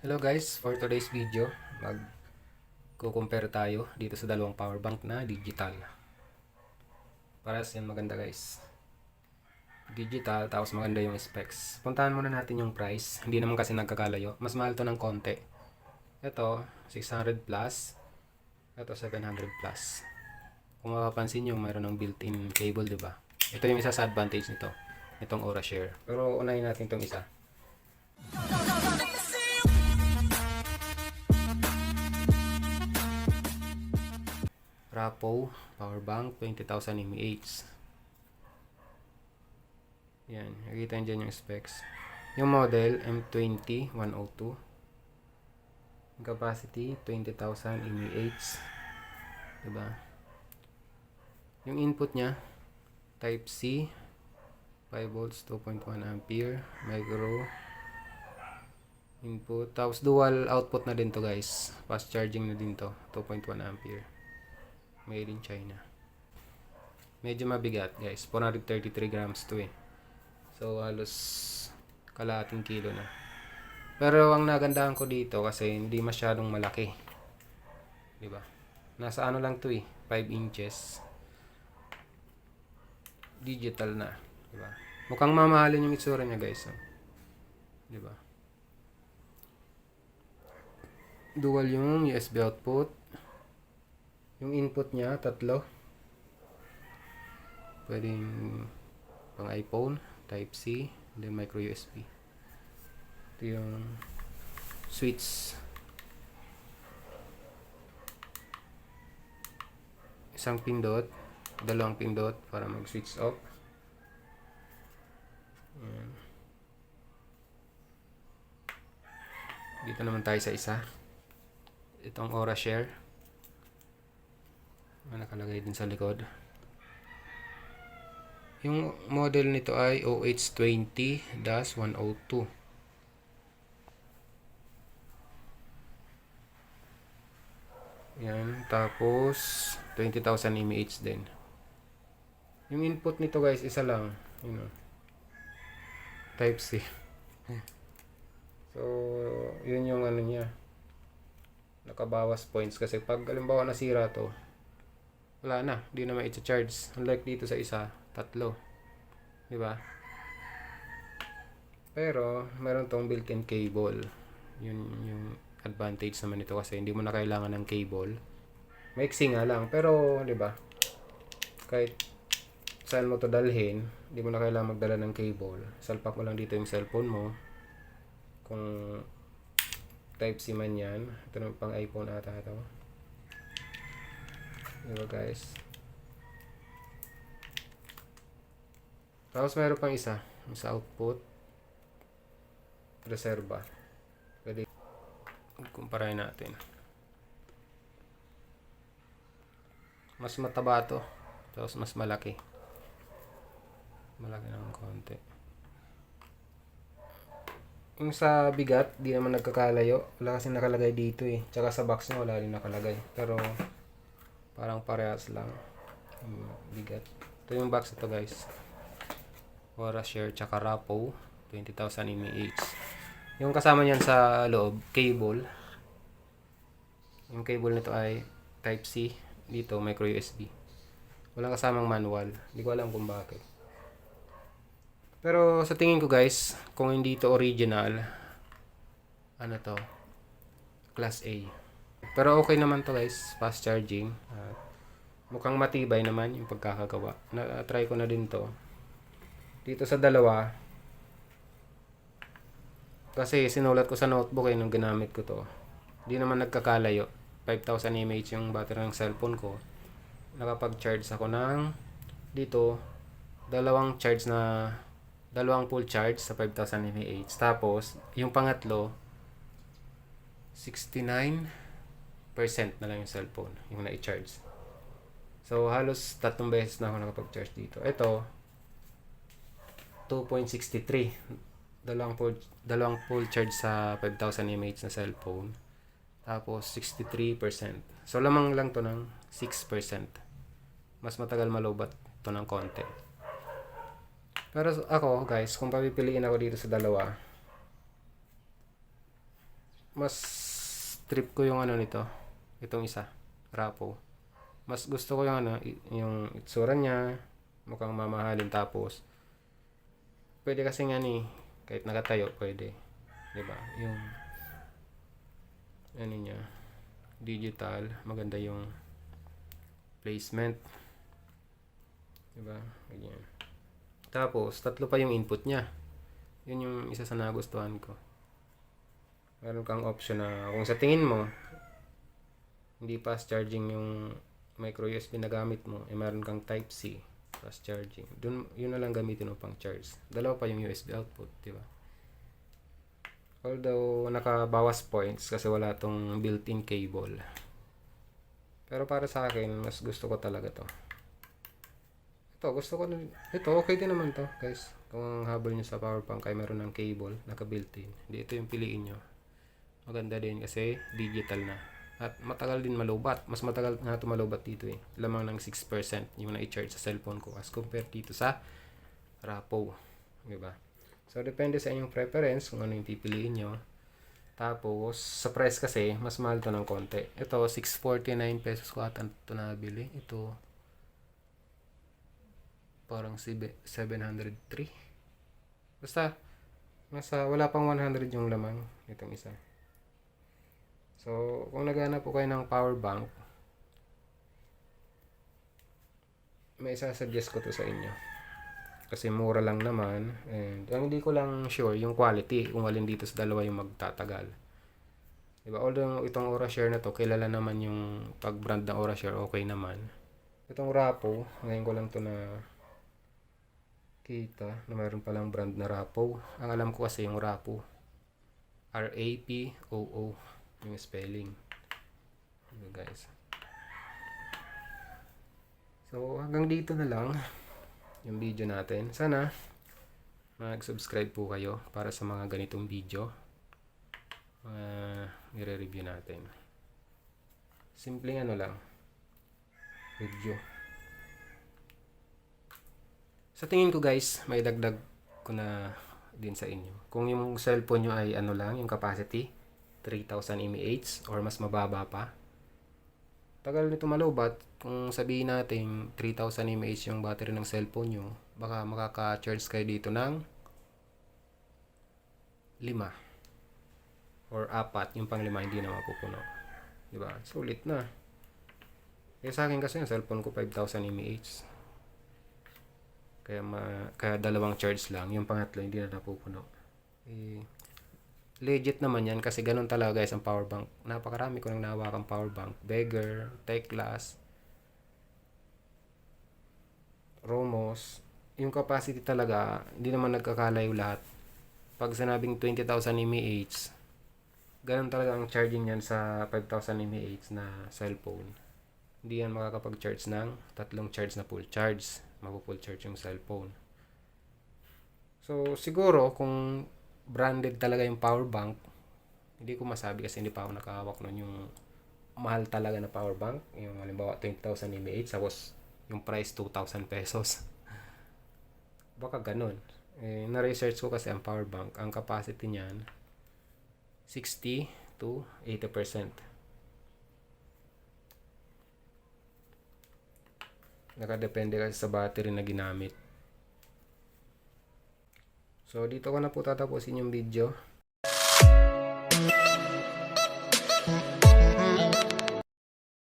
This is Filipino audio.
Hello guys, for today's video, mag compare tayo dito sa dalawang power bank na digital. Paras yan maganda guys. Digital, tapos maganda yung specs. Puntahan muna natin yung price. Hindi naman kasi nagkakalayo. Mas mahal to ng konti. Ito, 600 plus. Ito, 700 plus. Kung mapapansin nyo, mayroon ng built-in cable, di ba? Ito yung isa sa advantage nito. Itong Aura Share. Pero unahin natin itong isa. Rapo power bank 20,000 mAh. Yan, nakita dyan yung specs. Yung model M20 102. Yung capacity 20,000 mAh. Diba? Yung input niya type C 5 volts 2.1 ampere micro input tapos dual output na din to guys fast charging na din to 2.1 ampere made in China. Medyo mabigat guys, 433 grams to eh. So halos kalahating kilo na. Pero ang nagandahan ko dito kasi hindi masyadong malaki. 'Di ba? Nasa ano lang to eh, 5 inches. Digital na, 'di ba? Mukhang mamahalin yung itsura niya guys. Oh. 'Di ba? Dual yung USB output. Yung input niya, tatlo. Pwedeng pang iPhone, Type-C, then micro USB. Ito yung switch. Isang pindot, dalawang pindot para mag-switch off. Ayan. Dito naman tayo sa isa. Itong Aura Share. Ano nakalagay din sa likod. Yung model nito ay OH20-102. Yan. Tapos, 20,000 mAh din. Yung input nito guys, isa lang. Yun o. Type-C. so, yun yung ano niya. Nakabawas points kasi pag halimbawa nasira to, wala na, di na ma-charge. Unlike dito sa isa, tatlo. Di ba? Pero, meron tong built-in cable. Yun yung advantage naman nito kasi hindi mo na kailangan ng cable. Maiksi nga lang, pero, di ba? Kahit saan mo to dalhin, hindi mo na kailangan magdala ng cable. Salpak mo lang dito yung cellphone mo. Kung Type-C man yan. Ito naman pang iPhone ata ito. Diba guys? Tapos meron pang isa. Sa output. Reserva. Pwede. Kumparahin natin. Mas mataba to. Tapos mas malaki. Malaki ng konti. Yung sa bigat, di naman nagkakalayo. Wala kasi nakalagay dito eh. Tsaka sa box niya wala rin nakalagay. Pero parang parehas lang. Yung bigat. Ito yung box ito guys. Aura Share tsaka Rapo. 20,000 mAh. Yung kasama niyan sa loob, cable. Yung cable nito ay Type-C. Dito, micro USB. Walang kasamang manual. Hindi ko alam kung bakit. Pero sa tingin ko guys, kung hindi to original, ano to, class A. Pero okay naman to guys, fast charging. At mukhang matibay naman yung pagkakagawa. Na-try ko na din to. Dito sa dalawa, kasi sinulat ko sa notebook eh nung ginamit ko to. Hindi naman nagkakalayo. 5,000 mAh yung battery ng cellphone ko. Nakapag-charge ako ng dito dalawang charge na dalawang full charge sa 5,000 mAh. Tapos, yung pangatlo, 69% na lang yung cellphone, yung na-charge. So, halos tatlong beses na ako nakapag-charge dito. Ito, 2.63. Dalawang full, dalawang full charge sa 5,000 mAh na cellphone. Tapos, 63%. So, lamang lang to ng 6%. Mas matagal malobat to ng konti. Pero ako, guys, kung papipiliin ako dito sa dalawa, mas trip ko yung ano nito. Itong isa. Rapo. Mas gusto ko yung ano, yung itsura niya. Mukhang mamahalin tapos. Pwede kasi nga ni, kahit nakatayo, pwede. 'Di ba Yung, ano niya, digital. Maganda yung placement. 'Di ba Ganyan. Tapos, tatlo pa yung input niya. Yun yung isa sa nagustuhan ko. Meron kang option na kung sa tingin mo, hindi fast charging yung micro USB na gamit mo, eh meron kang type C fast charging. Dun, yun na lang gamitin mo pang charge. Dalawa pa yung USB output, di ba? Although, nakabawas points kasi wala tong built-in cable. Pero para sa akin, mas gusto ko talaga to. Ito, gusto ko na, ito, okay din naman to, guys. Kung habol nyo sa power bank ay meron ng cable, naka-built-in. Hindi, ito yung piliin nyo. Maganda din kasi digital na. At matagal din malubat. Mas matagal nga ito malubat dito eh. Lamang ng 6% yung na-charge sa cellphone ko as compared dito sa Rapo. Diba? So, depende sa inyong preference kung ano yung pipiliin nyo. Tapos, sa price kasi, mas mahal to ng konti. Ito, 649 pesos ko ata ito nabili. Ito, parang sibe- 703. Basta, nasa, wala pang 100 yung lamang itong isa. So, kung naghanap po kayo ng power bank, may isasuggest ko to sa inyo. Kasi mura lang naman. And ang hindi ko lang sure yung quality kung alin dito sa dalawa yung magtatagal. Diba? Although itong Orashare na to, kilala naman yung pag-brand ng Orashare, okay naman. Itong Rapo, ngayon ko lang to na kita na mayroon palang brand na Rapo. Ang alam ko kasi yung Rapo. R-A-P-O-O yung spelling. Diba guys? So, hanggang dito na lang yung video natin. Sana mag-subscribe po kayo para sa mga ganitong video. Mga nire-review natin. Simpleng ano lang. Review. Sa tingin ko guys, may dagdag ko na din sa inyo. Kung yung cellphone nyo ay ano lang, yung capacity, 3000 mAh or mas mababa pa. Tagal nito malobat, kung sabihin natin 3000 mAh yung battery ng cellphone nyo, baka makaka-charge kayo dito ng 5 or 4, yung pang 5 hindi na mapupuno. 'Di ba? Sulit na. Eh sa akin kasi yung cellphone ko 5000 mAh. Kaya ma, kaya dalawang charge lang, yung pangatlo hindi na napupuno. Eh, legit naman yan kasi ganun talaga guys ang power bank. Napakarami ko nang nawakang power bank. Beggar, Teclas, Romos. Yung capacity talaga, hindi naman nagkakalayo lahat. Pag sinabing 20,000 mAh, ganun talaga ang charging yan sa 5,000 mAh na cellphone. Hindi yan makakapag-charge ng tatlong charge na full charge. Mapu-full charge yung cellphone. So, siguro kung branded talaga yung power bank, hindi ko masabi kasi hindi pa ako nakahawak nun yung mahal talaga na power bank. Yung halimbawa 20,000 mAh tapos yung price 2,000 pesos. Baka ganun. Eh, na-research ko kasi ang power bank, ang capacity niyan 60 to 80%. Nakadepende kasi sa battery na ginamit. So, dito ko na po tatapusin yung video.